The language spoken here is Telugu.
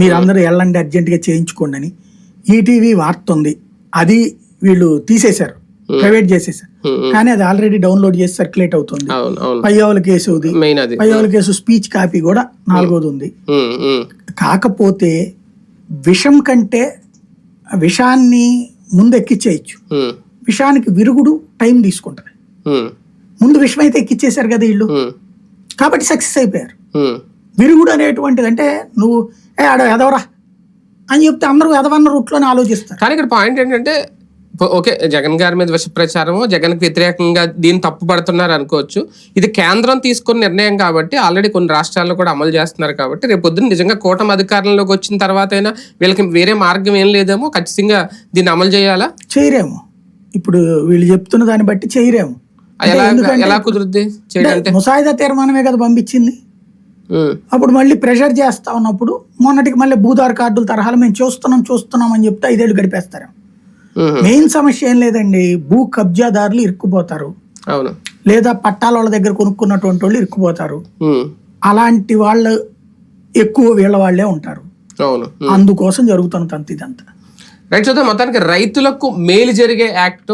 మీరందరూ వెళ్ళండి అర్జెంటుగా చేయించుకోండి అని. ఈటీవీ వార్త ఉంది. అది వీళ్ళు తీసేశారు. ప్రైవేట్ చేసేసారు కానీ అది ఆల్రెడీ డౌన్లోడ్ చేసి సర్క్యులేట్ అవుతుంది. పయ్యావుల కేసు ఉంది పయ్యావుల కేసు స్పీచ్ కాపీ కూడా నాలుగోది ఉంది. కాకపోతే విషం కంటే విషాన్ని ముందు ఎక్కిచ్చేయచ్చు ఉమ్, విషానికి విరుగుడు టైం తీసుకుంటుంది. ముందు విషం అయితే ఎక్కిచ్చేశారు కదా వీళ్ళు. కాబట్టి సక్సెస్ అయిపోయారు. విరుగుడు అనేటువంటిది అంటే నువ్వు ఏ ఆడ ఎదవరా? అని చెప్తే అందరూ ఎదవన్న రూట్లోనే ఆలోచిస్తారు. కానీ ఇక్కడ పాయింట్ ఏంటంటే ఓకే జగన్ గారి మీద విష ప్రచారము జగన్కి వ్యతిరేకంగా దీన్ని తప్పు పడుతున్నారు అనుకోవచ్చు. ఇది కేంద్రం తీసుకున్న నిర్ణయం కాబట్టి ఆల్రెడీ కొన్ని రాష్ట్రాల్లో కూడా అమలు చేస్తున్నారు కాబట్టి రేపు పొద్దున్న నిజంగా కూటమి అధికారంలోకి వచ్చిన తర్వాత అయినా వీళ్ళకి వేరే మార్గం ఏం లేదేమో ఖచ్చితంగా దీన్ని అమలు చేయాలా? చేయరేమో. ఇప్పుడు వీళ్ళు చెప్తున్న దాన్ని బట్టి చేయరేమో. ఎలా కుదురుద్ది? ముసాయిదా తీర్మానమే కదా పంపించింది. అప్పుడు మళ్ళీ ప్రెషర్ చేస్తా ఉన్నప్పుడు మొన్నటికి మళ్ళీ భూదార్ కార్డుల తరహాలు మేము చూస్తున్నాం చూస్తున్నాం అని చెప్తే ఐదేళ్ళు గడిపేస్తారు. మెయిన్ సమస్య ఏం లేదండి భూ కబ్జాదారులు ఇరుక్కుపోతారు. లేదా పట్టాల వాళ్ళ దగ్గర కొనుక్కున్నటువంటి వాళ్ళు ఇరుక్కుపోతారు. అలాంటి వాళ్ళు ఎక్కువ వీళ్ళ వాళ్ళే ఉంటారు. అవును. అందుకోసం జరుగుతున్న తంతు ఇదంతా. రైట్ చూద్దాం. మొత్తానికి రైతులకు మేలు జరిగే యాక్ట్